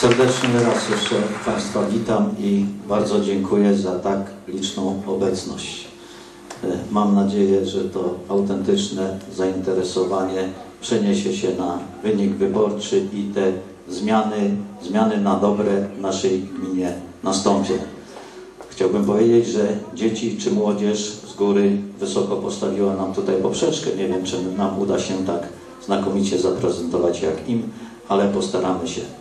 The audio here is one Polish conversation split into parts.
Serdecznie raz jeszcze Państwa witam i bardzo dziękuję za tak liczną obecność. E, Mam nadzieję, że to autentyczne zainteresowanie przeniesie się na wynik wyborczy i te zmiany, zmiany na dobre w naszej gminie nastąpią. Chciałbym powiedzieć, że dzieci czy młodzież z góry wysoko postawiła nam tutaj poprzeczkę. Nie wiem, czy nam uda się tak znakomicie zaprezentować jak im, ale postaramy się.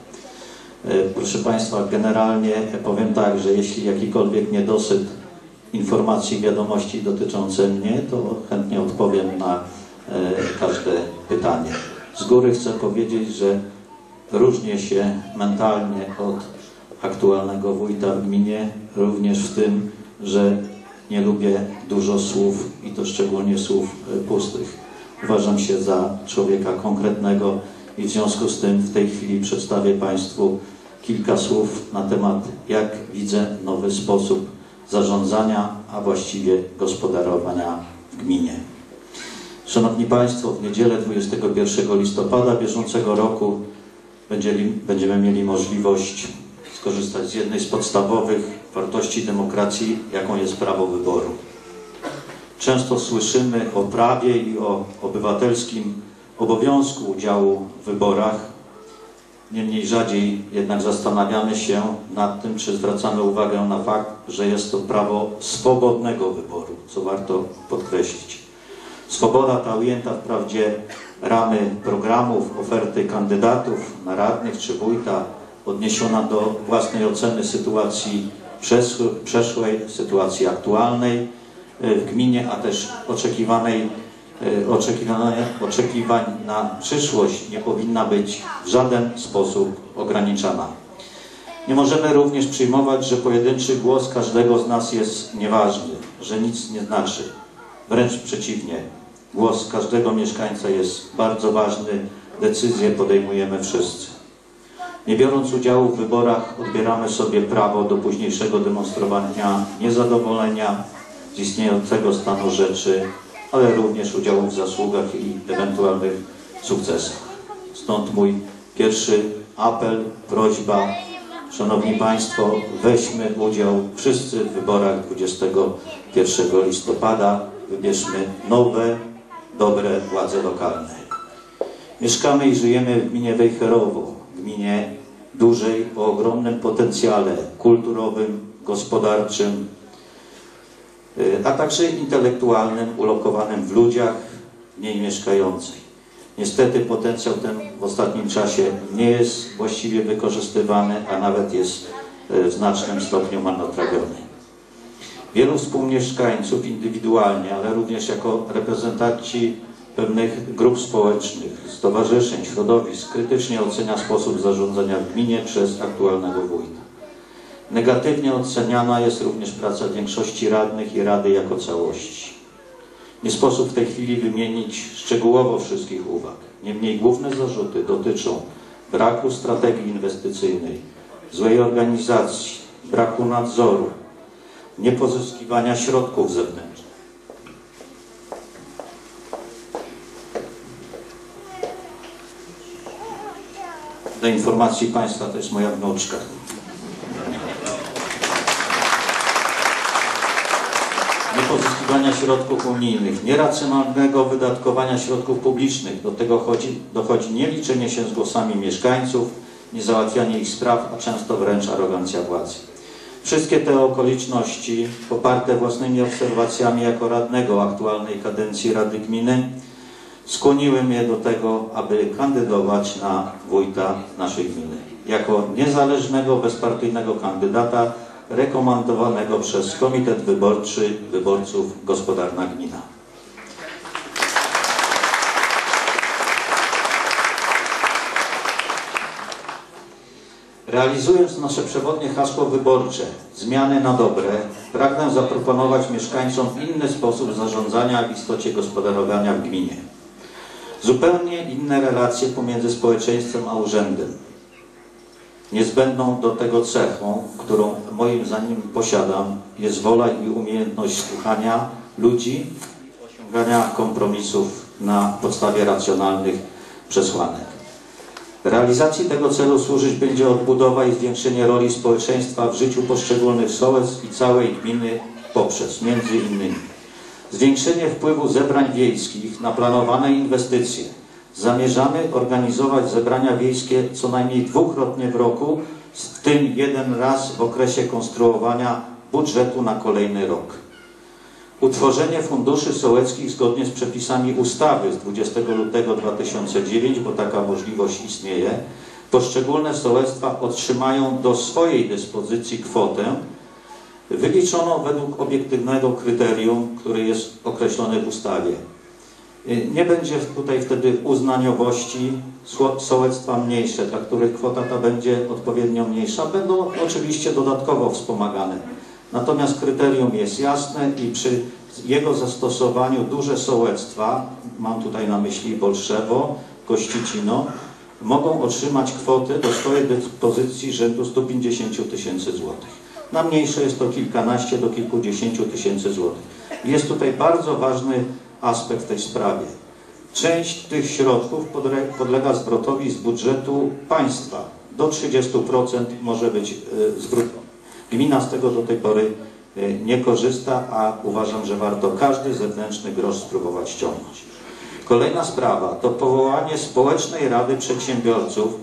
E, Proszę Państwa, generalnie powiem tak, że jeśli jakikolwiek niedosyt informacji, wiadomości dotyczące mnie, to chętnie odpowiem na e, każde pytanie. Z góry chcę powiedzieć, że różnię się mentalnie od aktualnego wójta w gminie, również w tym, że nie lubię dużo słów i to szczególnie słów e, pustych. Uważam się za człowieka konkretnego i w związku z tym w tej chwili przedstawię Państwu kilka słów na temat, jak widzę nowy sposób zarządzania, a właściwie gospodarowania w gminie. Szanowni Państwo, w niedzielę 21 listopada bieżącego roku będziemy mieli możliwość skorzystać z jednej z podstawowych wartości demokracji, jaką jest prawo wyboru. Często słyszymy o prawie i o obywatelskim obowiązku udziału w wyborach. Niemniej rzadziej jednak zastanawiamy się nad tym, czy zwracamy uwagę na fakt, że jest to prawo swobodnego wyboru, co warto podkreślić. Swoboda ta ujęta wprawdzie ramy programów, oferty kandydatów na radnych czy wójta, odniesiona do własnej oceny sytuacji przeszłej, sytuacji aktualnej w gminie, a też oczekiwanej e, oczekiwane, oczekiwań na przyszłość nie powinna być w żaden sposób ograniczana. Nie możemy również przyjmować, że pojedynczy głos każdego z nas jest nieważny, że nic nie znaczy. Wręcz przeciwnie, głos każdego mieszkańca jest bardzo ważny, decyzje podejmujemy wszyscy. Nie biorąc udziału w wyborach, odbieramy sobie prawo do późniejszego demonstrowania niezadowolenia z istniejącego stanu rzeczy, ale również udziału w zasługach i ewentualnych sukcesach. Stąd mój pierwszy apel, prośba, Szanowni Państwo, weźmy udział wszyscy w wyborach 21 listopada, wybierzmy nowe, dobre władze lokalne. Mieszkamy i żyjemy w gminie Wejherowo, gminie dużej, o ogromnym potencjale kulturowym, gospodarczym, a także intelektualnym, ulokowanym w ludziach w niej mieszkających. Niestety potencjał ten w ostatnim czasie nie jest właściwie wykorzystywany, a nawet jest y, w znacznym stopniu marnotrawiony. Wielu współmieszkańców indywidualnie, ale również jako reprezentanci pewnych grup społecznych, stowarzyszeń, środowisk krytycznie ocenia sposób zarządzania w gminie przez aktualnego wójta. Negatywnie oceniana jest również praca większości radnych i rady jako całości. Nie sposób w tej chwili wymienić szczegółowo wszystkich uwag. Niemniej główne zarzuty dotyczą braku strategii inwestycyjnej, złej organizacji, braku nadzoru, niepozyskiwania środków zewnętrznych. Do informacji Państwa to jest moja wnuczka. Niepozyskiwania środków unijnych, nieracjonalnego wydatkowania środków publicznych. Do tego chodzi, dochodzi nieliczenie się z głosami mieszkańców, niezałatwianie ich spraw, a często wręcz arogancja władzy. Wszystkie te okoliczności, poparte własnymi obserwacjami jako radnego aktualnej kadencji Rady Gminy, skłoniły mnie do tego, aby kandydować na wójta naszej gminy. Jako niezależnego, bezpartyjnego kandydata rekomendowanego przez Komitet Wyborczy Wyborców Gospodarna Gmina. Realizując nasze przewodnie hasło wyborcze zmiany na dobre, pragnę zaproponować mieszkańcom inny sposób zarządzania w istocie gospodarowania w gminie. Zupełnie inne relacje pomiędzy społeczeństwem a urzędem. Niezbędną do tego cechą, którą moim zdaniem posiadam, jest wola i umiejętność słuchania ludzi osiągania kompromisów na podstawie racjonalnych przesłanek. Realizacji tego celu służyć będzie odbudowa i zwiększenie roli społeczeństwa w życiu poszczególnych sołectw i całej gminy poprzez między innymi zwiększenie wpływu zebrań wiejskich na planowane inwestycje. Zamierzamy organizować zebrania wiejskie co najmniej dwukrotnie w roku, w tym jeden raz w okresie konstruowania budżetu na kolejny rok. Utworzenie funduszy sołeckich zgodnie z przepisami ustawy z 20 lutego 2009, bo taka możliwość istnieje, poszczególne sołectwa otrzymają do swojej dyspozycji kwotę wyliczoną według obiektywnego kryterium, który jest określony w ustawie. Nie będzie tutaj wtedy uznaniowości, sołectwa mniejsze, dla których kwota ta będzie odpowiednio mniejsza, będą oczywiście dodatkowo wspomagane. Natomiast kryterium jest jasne i przy jego zastosowaniu duże sołectwa, mam tutaj na myśli Bolszewo, Kościcino, mogą otrzymać kwotę do swojej dyspozycji rzędu 150 tysięcy złotych. Na mniejsze jest to kilkanaście do kilkudziesięciu tysięcy złotych. Jest tutaj bardzo ważny aspekt w tej sprawie. Część tych środków podlega zwrotowi z budżetu państwa. Do 30% może być e, zwrócony. Gmina z tego do tej pory e, nie korzysta, a uważam, że warto każdy zewnętrzny grosz spróbować ściągnąć. Kolejna sprawa to powołanie Społecznej Rady Przedsiębiorców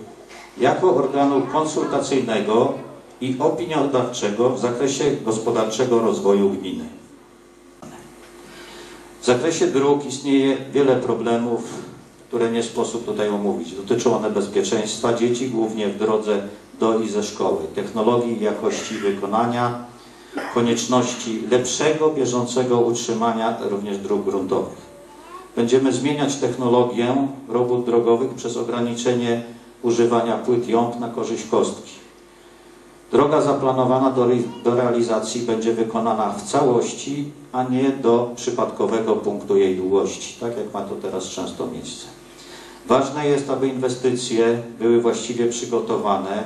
jako organu konsultacyjnego i opiniodawczego w zakresie gospodarczego rozwoju gminy. Zakresie dróg istnieje wiele problemów, które nie sposób tutaj omówić. Dotyczą one bezpieczeństwa dzieci, głównie w drodze do i ze szkoły, technologii jakości wykonania, konieczności lepszego, bieżącego utrzymania również dróg gruntowych. Będziemy zmieniać technologię robót drogowych przez ograniczenie używania płyt jąt na korzyść kostki. Droga zaplanowana do, do realizacji będzie wykonana w całości, a nie do przypadkowego punktu jej długości, tak jak ma to teraz często miejsce. Ważne jest, aby inwestycje były właściwie przygotowane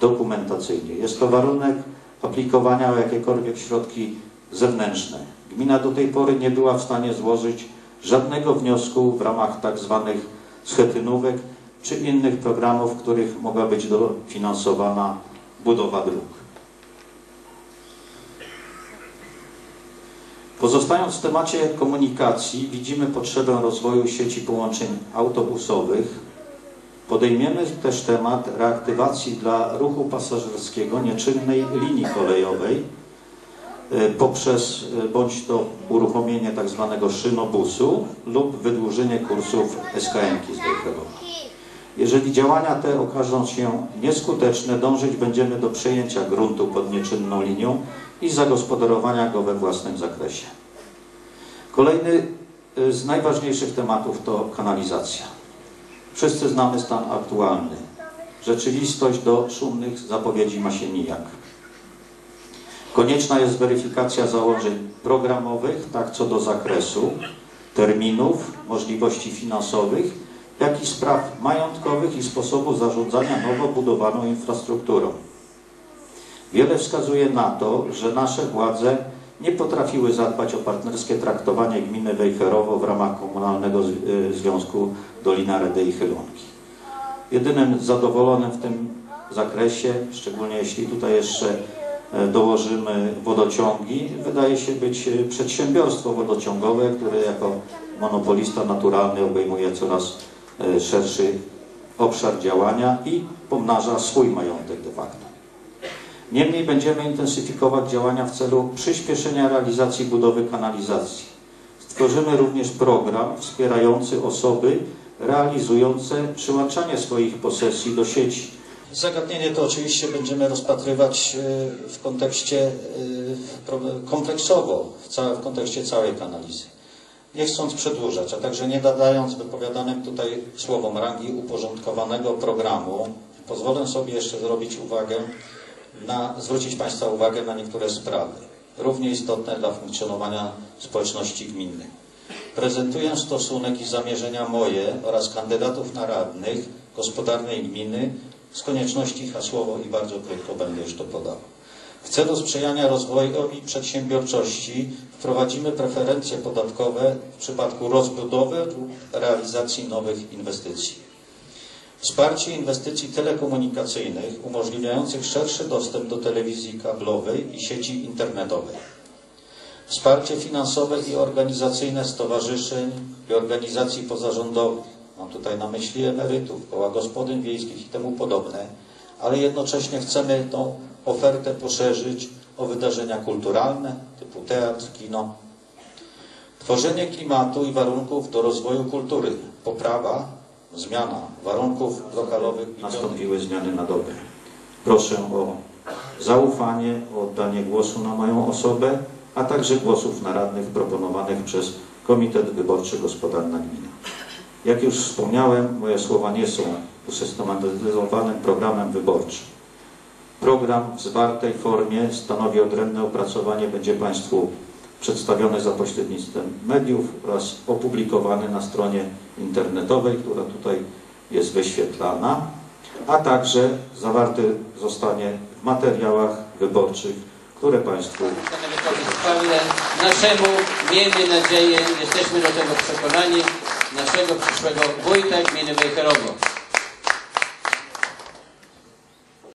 dokumentacyjnie. Jest to warunek aplikowania o jakiekolwiek środki zewnętrzne. Gmina do tej pory nie była w stanie złożyć żadnego wniosku w ramach tak zwanych schetynówek czy innych programów, których mogła być dofinansowana budowa dróg. Pozostając w temacie komunikacji, widzimy potrzebę rozwoju sieci połączeń autobusowych. Podejmiemy też temat reaktywacji dla ruchu pasażerskiego nieczynnej linii kolejowej e, poprzez e, bądź to uruchomienie tak zwanego szynobusu lub wydłużenie kursów SKM-ki z Wejherowa. Jeżeli działania te okażą się nieskuteczne, dążyć będziemy do przejęcia gruntu pod nieczynną linią i zagospodarowania go we własnym zakresie. Kolejny y, z najważniejszych tematów to kanalizacja. Wszyscy znamy stan aktualny. Rzeczywistość do szumnych zapowiedzi ma się nijak. Konieczna jest weryfikacja założeń programowych, tak co do zakresu, terminów, możliwości finansowych jak i spraw majątkowych i sposobu zarządzania nowo budowaną infrastrukturą. Wiele wskazuje na to, że nasze władze nie potrafiły zadbać o partnerskie traktowanie gminy Wejherowo w ramach Komunalnego y, Związku Dolina Redy i Chylonki. Jedynym zadowolonym w tym zakresie, szczególnie jeśli tutaj jeszcze e, dołożymy wodociągi, wydaje się być e, przedsiębiorstwo wodociągowe, które jako monopolista naturalny obejmuje coraz szerszy obszar działania i pomnaża swój majątek de facto. Niemniej będziemy intensyfikować działania w celu przyspieszenia realizacji budowy kanalizacji. Stworzymy również program wspierający osoby realizujące przyłączanie swoich posesji do sieci. Zagadnienie to oczywiście będziemy rozpatrywać e, w kontekście e, kompleksowo, w kontekście całej kanalizacji nie chcąc przedłużać, a także nie nadając wypowiadanym tutaj słowom rangi uporządkowanego programu, pozwolę sobie jeszcze zrobić uwagę, na, zwrócić Państwa uwagę na niektóre sprawy, równie istotne dla funkcjonowania społeczności gminnych. Prezentuję stosunek i zamierzenia moje oraz kandydatów na radnych gospodarnej gminy z konieczności hasłowo i bardzo krótko będę już to podawał. W celu sprzyjania rozwojowi przedsiębiorczości wprowadzimy preferencje podatkowe w przypadku rozbudowy lub realizacji nowych inwestycji. Wsparcie inwestycji telekomunikacyjnych umożliwiających szerszy dostęp do telewizji kablowej i sieci internetowej. Wsparcie finansowe i organizacyjne stowarzyszeń i organizacji pozarządowych. Mam tutaj na myśli emerytów, koła gospodyń wiejskich i temu podobne, ale jednocześnie chcemy tą ofertę poszerzyć o wydarzenia kulturalne typu teatr, kino. Tworzenie klimatu i warunków do rozwoju kultury, poprawa, zmiana warunków lokalowych. Nastąpiły zmiany na dobre. Proszę o zaufanie, o oddanie głosu na moją osobę, a także głosów na radnych proponowanych przez Komitet Wyborczy Gospodarna Gmina. Jak już wspomniałem, moje słowa nie są usystematyzowanym programem wyborczym. Program w zwartej formie stanowi odrębne opracowanie, będzie Państwu przedstawiony za pośrednictwem mediów oraz opublikowany na stronie internetowej, która tutaj jest wyświetlana, a także zawarty zostanie w materiałach wyborczych, które Państwu naszemu, miejmy nadzieję, jesteśmy do tego przekonani, naszego przyszłego wójta gminy Wejherowo.